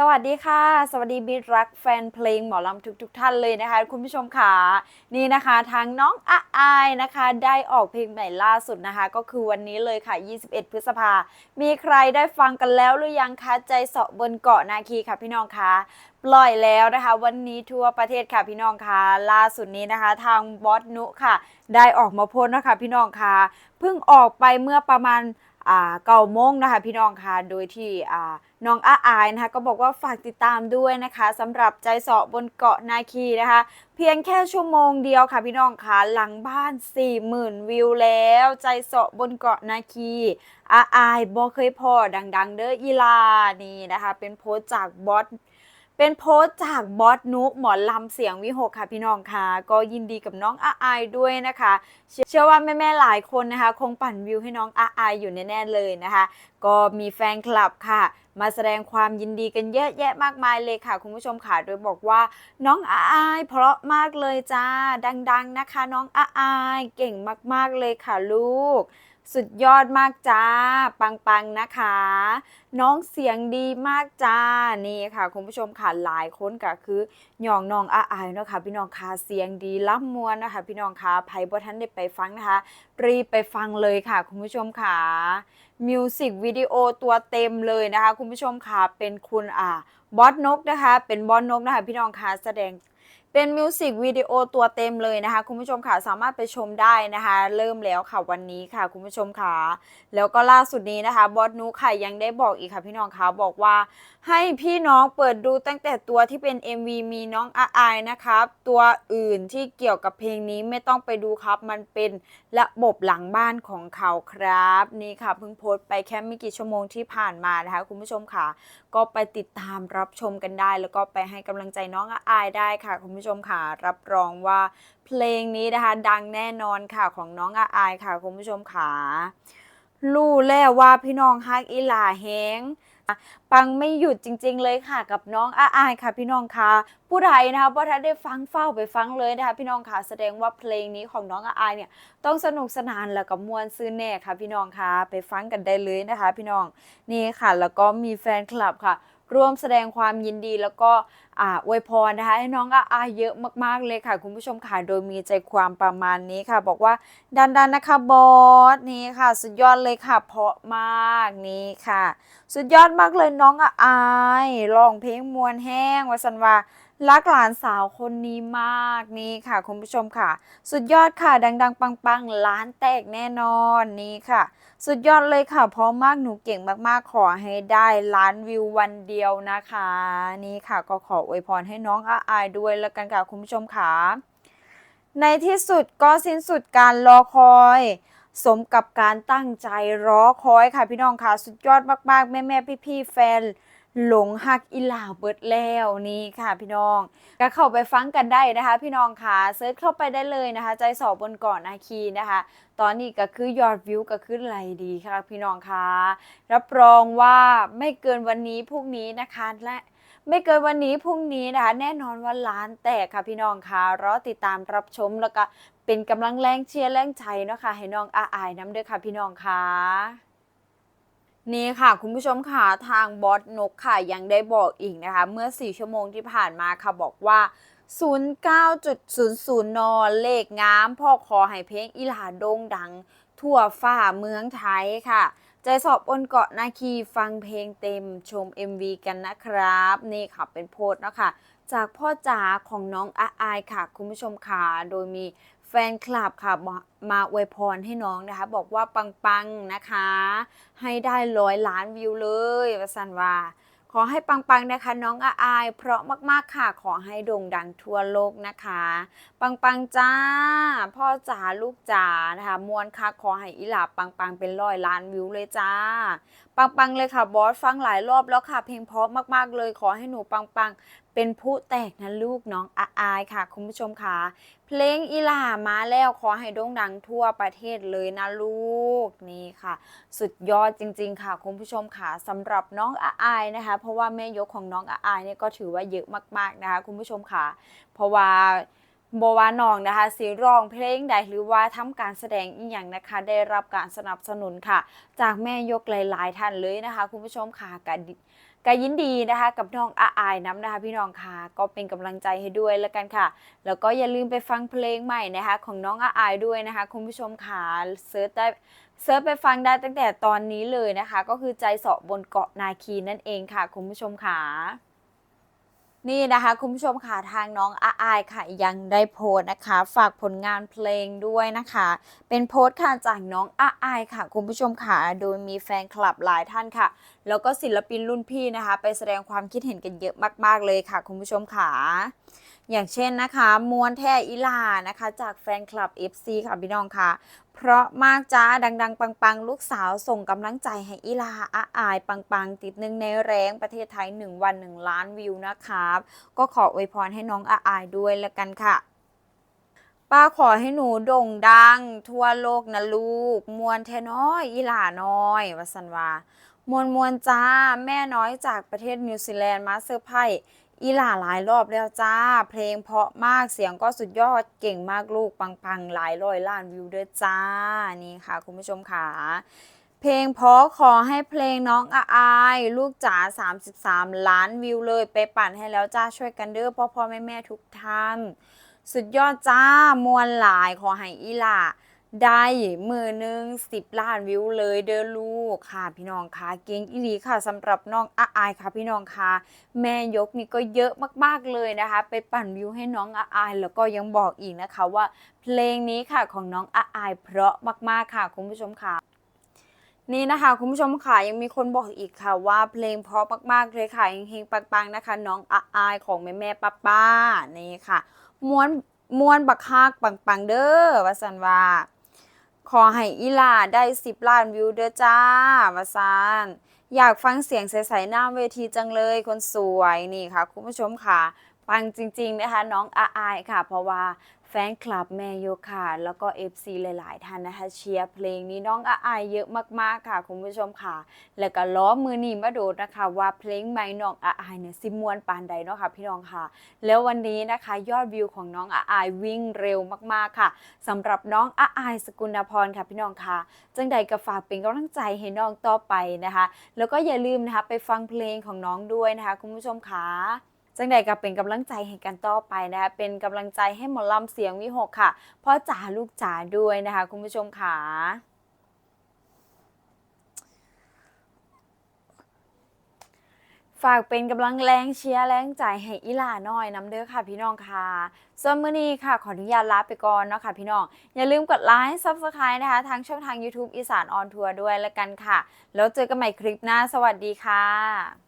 สวัสดีค่ะ สวัสดีมิตรรักแฟนเพลงหมอลำทุกๆทท่านเลยนะคะ คุณผู้ชมค่ะนี่นะคะทางน้องอาอายนะคะ ได้ออกเพลงใหม่ล่าสุดนะคะ ก็คือวันนี้เลยค่ะ 21 พฤษภา มีใครได้ฟังกันแล้วหรือยังคะใจเสาะบนเกาะนาคีค่ะพี่น้องคะปล่อยแล้วนะคะ วันนี้ทั่วประเทศค่ะพี่น้องคะล่าสุดนี้นะคะ ทางบอสนุค่ะ ได้ออกมาโพสต์นะคะพี่น้องคะเพิ่งออกไปเมื่อประมาณ เก่าโมงนะคะพี่น้องค่ะโดยที่อ่าน้องอาอายนะคะก็บอกว่าฝากติดตามด้วยนะคะสำหรับใจเสาะบนเกาะนาคีนะคะ เพียงแค่ชั่วโมงเดียวค่ะพี่น้องคะหลังบ้าน 40,000 วิวแล้ว ใจเสาะบนเกาะนาคีอาอายบอเคยพอดัง ๆ เด้ออีลานี่นะคะ เป็นโพสต์จากบอส เป็นโพสต์จากบอสนุกหมอลำเสียงวิหกค่ะพี่น้องค่ะ ก็ยินดีกับน้องอาอายด้วยนะคะ เชื่อว่าแม่ๆหลายคนนะคะ คงปั่นวิวให้น้องอาอายอยู่แน่ๆเลยนะคะ ก็มีแฟนคลับค่ะ มาแสดงความยินดีกันเยอะแยะมากมายเลยค่ะ คุณผู้ชมค่ะโดยบอกว่าน้องอาอายเพราะมากเลยจ้าดัง ๆนะคะ น้องอาอายเก่งมากๆเลยค่ะลูก สุดยอดมากจ้า ปังๆนะคะ น้องเสียงดีมากจ้า นี่ค่ะ คุณผู้ชมค่ะหลายคนก็คือหย่องน้องอาอายเนาะค่ะพี่น้องค่ะเสียงดีล่ำมวนนะคะ พี่น้องค่ะไพ่บทันได้ไปฟังนะคะ รีไปฟังเลยค่ะ คุณผู้ชมค่ะมิวสิกวิดีโอตัวเต็มเลยนะคะ คุณผู้ชมค่ะเป็นคุณอ่าบอสนกนะคะ เป็นบอสนกนะคะ พี่น้องค่ะแสดง เป็นมิวสิกวิดีโอตัวเต็มเลยนะคะ คุณผู้ชมค่ะสามารถไปชมได้นะคะ เริ่มแล้วค่ะวันนี้ค่ะ คุณผู้ชมค่ะ แล้วก็ล่าสุดนี้นะคะบอสนุค่ะยังได้บอกอีกค่ะพี่น้องคะบอกว่า ให้พี่น้องเปิดดูตั้งแต่ตัวที่เป็น MV มีน้องอาอายนะครับตัวอื่นที่เกี่ยวกับเพลงนี้ไม่ต้องไปดูครับ มันเป็นระบบหลังบ้านของเขาครับ นี่ค่ะเพิ่งโพสต์ไปแค่ไม่กี่ชั่วโมงที่ผ่านมานะคะ คุณผู้ชมค่ะ ก็ไปติดตามรับชมกันได้ แล้วก็ไปให้กำลังใจน้องอาอายได้ค่ะคุณผู้ชมชมค่ะ รับรองว่าเพลงนี้นะคะ ดังแน่นอนค่ะของน้องอาอายค่ะคุณผู้ชมค่ะรู้แล้วว่าพี่น้องฮักอีหลาแฮงปังไม่หยุดจริง ๆ เลยค่ะ กับน้องอาอายค่ะ พี่น้องค่ะผู้ใดนะคะว่าถ้าได้ฟังเฝ้าไปฟังเลยนะคะพี่น้องค่ะแสดงว่าเพลงนี้ของน้องอาอายเนี่ยต้องสนุกสนานแล้วก็มวนซื่นแน่ค่ะ พี่น้องค่ะไปฟังกันได้เลยนะคะ พี่น้องนี่ค่ะ แล้วก็มีแฟนคลับค่ะ ร่วมแสดงความยินดีแล้วก็อ่าวยพรนะคะให้น้องอาอายเยอะมากๆเลยค่ะ คุณผู้ชมค่ะโดยมีใจความประมาณนี้ค่ะ บอกว่าดันดันนะคะบอสนี่ค่ะ สุดยอดเลยค่ะเพราะมากนี่ค่ะ สุดยอดมากเลยน้องอาอายร้องเพลงมวนแห้งวาสันว่า รักหลานสาวคนนี้มากนี่ค่ะคุณผู้ชมค่ะ สุดยอดค่ะ ดัง ๆ ปังๆล้านแตกแน่นอนนี่ค่ะ สุดยอดเลยค่ะเพราะมากหนูเก่งมากๆขอให้ได้ล้านวิววันเดียวนะคะ นี่ค่ะก็ขออวยพรให้น้องอาอายด้วยแล้วกันค่ะคุณผู้ชมค่ะในที่สุดก็สิ้นสุดการรอคอย สมกับการตั้งใจรอคอยค่ะพี่น้องค่ะ สุดยอดมากๆ แม่แม่พี่พี่ๆแฟน หลงฮักอีหลาเบิดแล้วนี่ค่ะพี่น้องก็เข้าไปฟังกันได้นะคะ พี่น้องค่ะเซิร์ชเข้าไปได้เลยนะคะ ใจสอบบนเก่อนนาคีนะคะ ตอนนี้ก็คือยอดวิวก็ขึ้นไหลดีค่ะ พี่น้องค่ะรับรองว่าไม่เกินวันนี้พรุ่งนี้นะคะและไม่เกินวันนี้พรุ่งนี้นะคะ แน่นอนว่าล้านแตกค่ะพี่น้องค่ะรอติดตามรับชมแล้วก็เป็นกำลังแรงเชียร์แรงใจเนาะค่ะให้น้องอาอายน้ำเด้อค่ะพี่น้องค่ะ นี่ค่ะ คุณผู้ชมค่ะทางบอสนกค่ะยังได้บอกอีกนะคะ เมื่อ 4 ชั่วโมงที่ผ่านมาค่ะบอกว่า 09.00 น เลขงาม พ่อขอให้เพลงอีหลาโด่งดัง ทั่วฝ่าเมืองไทยค่ะ ใจสอบบนเกาะนาคีฟังเพลงเต็มชม MV กันนะครับ นี่ค่ะเป็นโพสต์เนาะค่ะจากพ่อจ๋าของน้องอาอายค่ะ คุณผู้ชมค่ะโดยมี แฟนคลับค่ะมาอวยพรให้น้องนะคะ บอกว่าปังๆนะคะ ให้ได้ร้อยล้านวิวเลยว่าสันว่าขอให้ปังๆนะคะ น้องอาอาย เพราะมากๆค่ะขอให้โด่งดังทั่วโลกนะคะ ปังๆจ้า พ่อจ๋าลูกจ๋านะคะมวนค่ะขอให้อีหลาปังๆเป็นร้อยล้านวิวเลยจ้า ปังๆเลยค่ะบอสฟังหลายรอบแล้วค่ะ เพลงเพราะมากๆ เลยขอให้หนูปังๆ เป็นผู้แตกนะลูกน้องอาอายค่ะ คุณผู้ชมค่ะ เพลงอีลามาแล้วขอให้โด่งดังทั่วประเทศเลยนะลูกนี่ค่ะ สุดยอดจริง ๆ ค่ะ คุณผู้ชมค่ะสำหรับน้องอาอายนะคะ เพราะว่าแม่ยกของน้องอาอายเนี่ยก็ถือว่าเยอะมากๆนะคะ คุณผู้ชมค่ะ เพราะว่า บว่าน้องนะคะสีร้องเพลงใดหรือว่าทำการแสดงอีกอย่างนะคะ ได้รับการสนับสนุนค่ะ จากแม่ยกหลายๆท่านเลยนะคะ คุณผู้ชมค่ะกะดิก็ยินดีนะคะกับน้องอาอายน้ำนะคะพี่น้องค่ะก็เป็นกำลังใจให้ด้วยแล้วกันค่ะ แล้วก็อย่าลืมไปฟังเพลงใหม่นะคะ ของน้องอาอายด้วยนะคะ คุณผู้ชมค่ะเซิร์ชได้เซิร์ชไปฟังได้ตั้งแต่ตอนนี้เลยนะคะ ก็คือใจเสาะบนเกาะนาคีนั่นเองค่ะ คุณผู้ชมค่ะ นี่นะคะคุณผู้ชมค่ะทางน้องอาอายค่ะยังได้โพสนะคะ ฝากผลงานเพลงด้วยนะคะ เป็นโพสค่ะจากน้องอาอายค่ะ คุณผู้ชมค่ะโดยมีแฟนคลับหลายท่านค่ะ แล้วก็ศิลปินรุ่นพี่นะคะ ไปแสดงความคิดเห็นกันเยอะมาก ๆเลยค่ะ คุณผู้ชมค่ะ อย่างเช่นนะคะมวนแท่อิลานะคะ จากแฟนคลับ FC ค่ะพี่น้องค่ะ เพราะมากจ้าดัง ๆ ปัง ๆ ลูกสาวส่งกำลังใจให้อิลาอาอาย ปัง ๆ ติดหนึ่งในแรงประเทศไทย 1 วัน 1 ล้านวิวนะครับ ก็ขออวยพรให้น้องอาอายด้วยละกันค่ะป้าขอให้หนูโด่งดัง ทั่วโลกนะลูก มวนแท้น้อยอีหล่าน้อยวสันวา มวนมวนจ้า แม่น้อยจากประเทศนิวซีแลนด์มาเซอร์ไพรส์อีหล่าหลายรอบแล้วจ้า เพลงเพราะมากเสียงก็สุดยอดเก่งมากลูกปังๆ หลายร้อยล้านวิวเด้อจ้า นี่ค่ะคุณผู้ชมค่ะ เพลงเพราะขอให้เพลงน้องอาอาย ลูกจ๋า33 ล้านวิวเลย ไปปั่นให้แล้วจ้าช่วยกันเด้อพ่อพ่อแม่แม่ทุกท่าน สุดยอดจ้ามวลหลายขอให้อีหล่า ได้มือหนึ่งสิบล้านวิวเลยเด้อลูกค่ะ พี่น้องค่ะเก่งอีหลีค่ะสำหรับน้องอาอายค่ะ พี่น้องค่ะแม่ยกนี่ก็เยอะมากๆเลยนะคะ ไปปั่นวิวให้น้องอาอายแล้วก็ยังบอกอีกนะคะว่า เพลงนี้ค่ะของน้องอาอายเพราะมากๆค่ะคุณผู้ชมค่ะนี่นะคะคุณผู้ชมค่ะยังมีคนบอกอีกค่ะว่าเพลงเพราะมากๆเลยค่ะเฮงๆปังๆนะคะ น้องอาอายของแม่แม่ป้าป้านี่ค่ะม้วนม้วนบักฮักปังๆเด้อวาสันว่า ขอให้อีล่าได้สิบล้านวิวเด้อจ้าวาซานอยากฟังเสียงใสๆหน้าเวทีจังเลยคนสวยนี่ค่ะ คุณผู้ชมค่ะ ปังจริง ๆ นะคะ น้องอาอายค่ะ เพราะว่าแฟนคลับแม่โยค่ะ แล้วก็ FC หลาย ๆ ท่านนะคะเชียร์เพลงนี้น้องอาอายเยอะมากๆค่ะ คุณผู้ชมค่ะ แล้วก็ล้อมือนีมาดดนะคะ ว่าเพลงใหม่น้องอาอายเนี่ยสิมวนปานใดเนาะค่ะพี่น้องค่ะ แล้ววันนี้นะคะ ยอดวิวของน้องอาอายวิ่งเร็วมากๆค่ะสำหรับน้องอาอายสกุลพรค่ะพี่น้องค่ะจังใดก็ฝากเป็นกำลังใจให้น้องต่อไปนะคะ แล้วก็อย่าลืมนะคะไปฟังเพลงของน้องด้วยนะคะ คุณผู้ชมค่ะ จังใดก็เป็นกำลังใจให้กันต่อไปนะคะเป็นกำลังใจให้หมอลำเสียงวิหกค่ะพ่อจ๋าลูกจ๋าด้วยนะคะ คุณผู้ชมค่ะฝากเป็นกำลังแรงเชียร์แรงใจให้อีลาน้อยน้ำเด้อค่ะพี่น้องค่ะส่วนมื้อนี้ค่ะ ขออนุญาตลาไปก่อนเนาะค่ะพี่น้อง อย่าลืมกดไลค์ Subscribe นะคะ ทางช่องทาง YouTube อีสานออนทัวร์ด้วยแล้วกันค่ะ แล้วเจอกันใหม่คลิปหน้า สวัสดีค่ะ